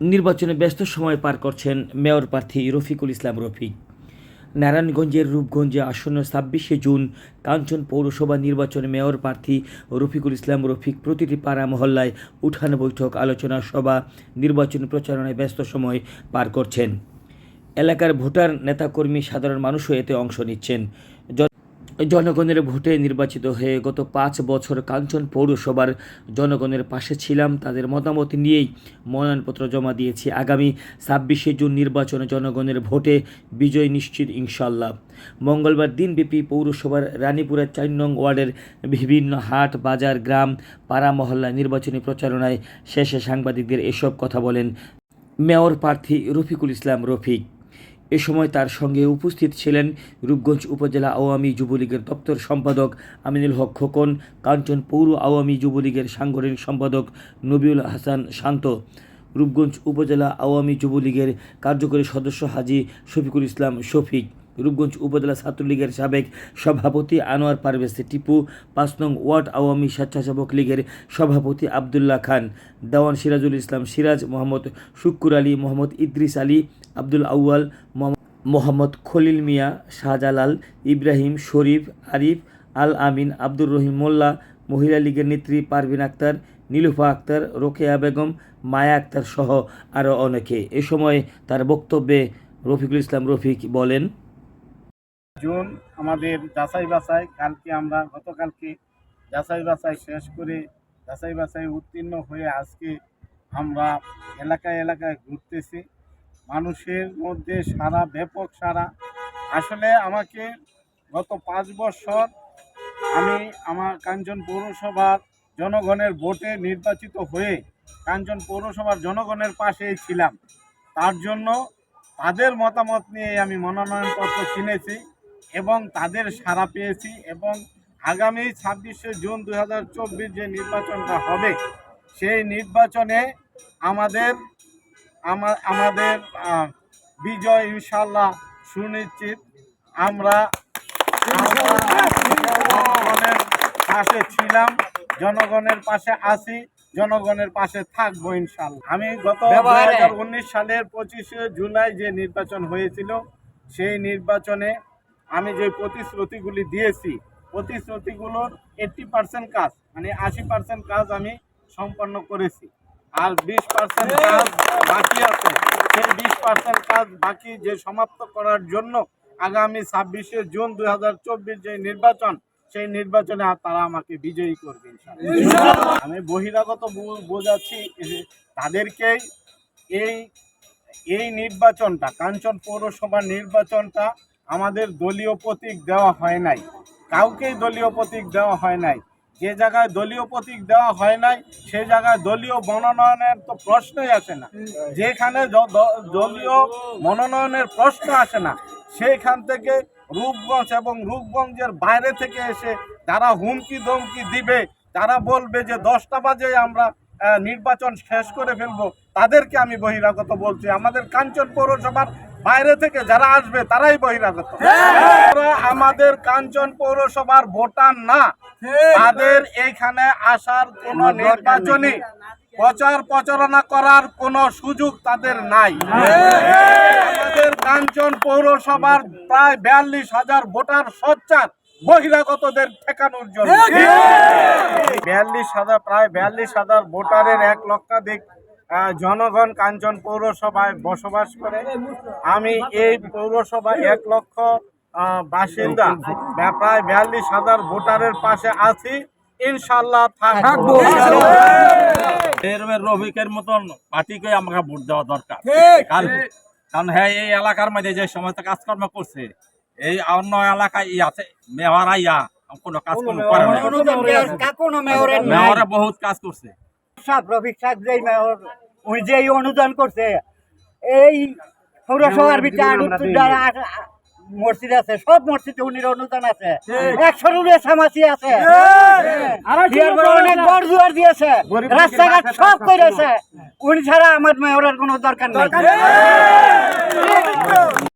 নির্বাচনে ব্যস্ত সময় পার করছেন মেয়র প্রার্থী রফিকুল ইসলাম রফিক নারায়ণগঞ্জের রূপগঞ্জে আসন্ন ছাব্বিশে জুন কাঞ্চন পৌরসভা নির্বাচনে মেয়র প্রার্থী রফিকুল ইসলাম রফিক প্রতিটি পাড়া মহল্লায় উঠান বৈঠক, আলোচনা সভা, নির্বাচন প্রচারণায় ব্যস্ত সময় পার করছেন। এলাকার ভোটার, নেতাকর্মী, সাধারণ মানুষও এতে অংশ নিচ্ছেন। জনগণের ভোটে নির্বাচিত হয়ে গত পাঁচ বছর কাঞ্চন পৌরসভার জনগণের পাশে ছিলাম। তাদের মতামত নিয়েই মনোনয়নপত্র জমা দিয়েছি। আগামী ছাব্বিশে জুন নির্বাচনে জনগণের ভোটে বিজয় নিশ্চিত ইনশাল্লাহ মঙ্গলবার দিনব্যাপী পৌরসভার রানীপুরের চার নং ওয়ার্ডের বিভিন্ন হাট, বাজার, গ্রাম, পাড়া, মহল্লা নির্বাচনী প্রচারণায় শেষে সাংবাদিকদের এসব কথা বলেন মেয়র প্রার্থী রফিকুল ইসলাম রফিক। এ সময় তার সঙ্গে উপস্থিত ছিলেন রূপগঞ্জ উপজেলা আওয়ামী যুবলীগের দপ্তর সম্পাদক আমিনুল হক খোকন, কাঞ্চন পৌর আওয়ামী যুবলীগের সাংগঠনিক সম্পাদক নবিউল হাসান শান্ত, রূপগঞ্জ উপজেলা আওয়ামী যুবলীগের কার্যকরী সদস্য হাজি শফিকুল ইসলাম শফিক। রূপগঞ্জ উপজেলা ছাত্রলীগের সাবেক সভাপতি আনোয়ার পারভেজ টিপু, পাঁচ নং ওয়ার্ড আওয়ামী স্বেচ্ছাসেবক লীগের সভাপতি আবদুল্লাহ খান, দেওয়ান সিরাজুল ইসলাম, সিরাজ মোহাম্মদ শুক্কুর আলী, মোহাম্মদ ইদ্রিস আলী, আব্দুল আউয়াল মোহাম্মদ- খলিল মিয়া, শাহজালাল ইব্রাহিম, শরীফ, আরিফ আল আমিন, আব্দুর রহিম মোল্লা, মহিলা লীগের নেত্রী পারভিন আক্তার, নীলুফা আক্তার, রোকেয়া বেগম, মায়া আক্তার সহ আরও অনেকে। এ সময় তার বক্তব্যে রফিকুল ইসলাম রফিক বলেন জুন আমাদের যাচাই বাছাই, কালকে আমরা গতকালকে যাচাই বাছাই শেষ করে যাচাই বাছাই উত্তীর্ণ হয়ে আজকে আমরা এলাকায় এলাকায় ঘুরতেছি। মানুষের মধ্যে সারা, ব্যাপক সারা। আসলে আমাকে গত পাঁচ বছর আমি আমার কাঞ্চন পৌরসভার জনগণের ভোটে নির্বাচিত হয়ে কাঞ্চন পৌরসভার জনগণের পাশেই ছিলাম। তার জন্য তাদের মতামত নিয়ে আমি মনোনয়নপত্র কিনেছি। এবং তাদের সাড়া পেয়েছি এবং আগামী ছাব্বিশে জুন দু হাজার চব্বিশ যে নির্বাচনটা হবে সেই নির্বাচনে আমাদের আমাদের বিজয় ইনশাল্লাহ সুনিশ্চিত। আমরা জনগণের পাশে ছিলাম জনগণের পাশে আছি জনগণের পাশে থাকব ইনশাল্লাহ আমি গত উনিশ সালের পঁচিশে জুলাই যে নির্বাচন হয়েছিল সেই নির্বাচনে আমি যে প্রতিশ্রুতিগুলি দিয়েছি প্রতিশ্রুতিগুলোর এইট্টি পার্সেন্ট কাজ মানে আশি পার্সেন্ট কাজ আমি সম্পন্ন করেছি। আর বিশ পার্সেন্ট কাজ বাকি আছে। সেই বিশ পার্সেন্ট কাজ বাকি যে সমাপ্ত করার জন্য আগামী ছাব্বিশে জুন দু হাজার চব্বিশ যে নির্বাচন সেই নির্বাচনে আর তারা আমাকে বিজয়ী করবে ইনশাআল্লাহ। আমি বহিরাগত বোঝাচ্ছি তাদেরকেই এই এই নির্বাচনটা কাঞ্চন পৌরসভা নির্বাচনটা আমাদের দলীয় প্রতীক দেওয়া হয় নাই। কাউকেই দলীয় প্রতীক দেওয়া হয় নাই। যে জায়গায় দলীয় প্রতীক দেওয়া হয় নাই, সে জায়গায় দলীয় মনোনয়নের তো প্রশ্নই আসে না। যেখানে দলীয় মনোনয়নের প্রশ্ন আসে না, সেইখান থেকে রূপগঞ্জ এবং রূপগঞ্জের বাইরে থেকে এসে যারা হুমকি ধমকি দিবে। তারা বলবে যে দশটা বাজে আমরা নির্বাচন শেষ করে ফেলব। তাদেরকে আমি বহিরাগত বলছি। আমাদের কাঞ্চন পৌরসভার বাইরে থেকে যারা আসবে তারাই বহিরাগত তারা আমাদের কাঞ্চন পৌরসভার ভোটার না। তাদের এইখানে আসার কোনো নির্বাচনী প্রচার প্রচারণা করার কোনো সুযোগ তাদের নাই। আমাদের কাঞ্চন পৌরসভার প্রায় বিয়াল্লিশ হাজার ভোটার সচ্চার বহিরাগতদের ঠেকানোর জন্য। বিয়াল্লিশ হাজার প্রায় বিয়াল্লিশ হাজার ভোটারের এক লক্ষাধিক জনগণ কাঞ্চন পৌরসভায় বসবাস করে। আমি এই পৌরসভায় এক লক্ষ আহ, বাসিন্দা প্রায় বিয়াল্লিশ হাজার ভোটারের পাশে আছি। ইনশাল্লাহ থাকব। রফিকের মতন পার্টিকে আমাকে ভোট দেওয়া দরকার। কারণ হ্যাঁ এই এলাকার মধ্যে যে সমস্ত কাজকর্ম করছে এই অন্য এলাকায় ই আছে মেয়রা ইয়া কোনো কাজকর্ম করে মেয়রা বহুত কাজ করছে। সাহেব রফিক যেই মেয়র উনি যেই অনুদান করছে এই পৌরসভার ভিতরে মসজিদ আছে সব মসজিদে উনির অনুদান আছে। একশো রুলে সামাসি আছে। অনেক বড় জোয়ার দিয়েছে। রাস্তাঘাট সব করেছে উনি ছাড়া আমার মেয়রের কোনো দরকার নাই।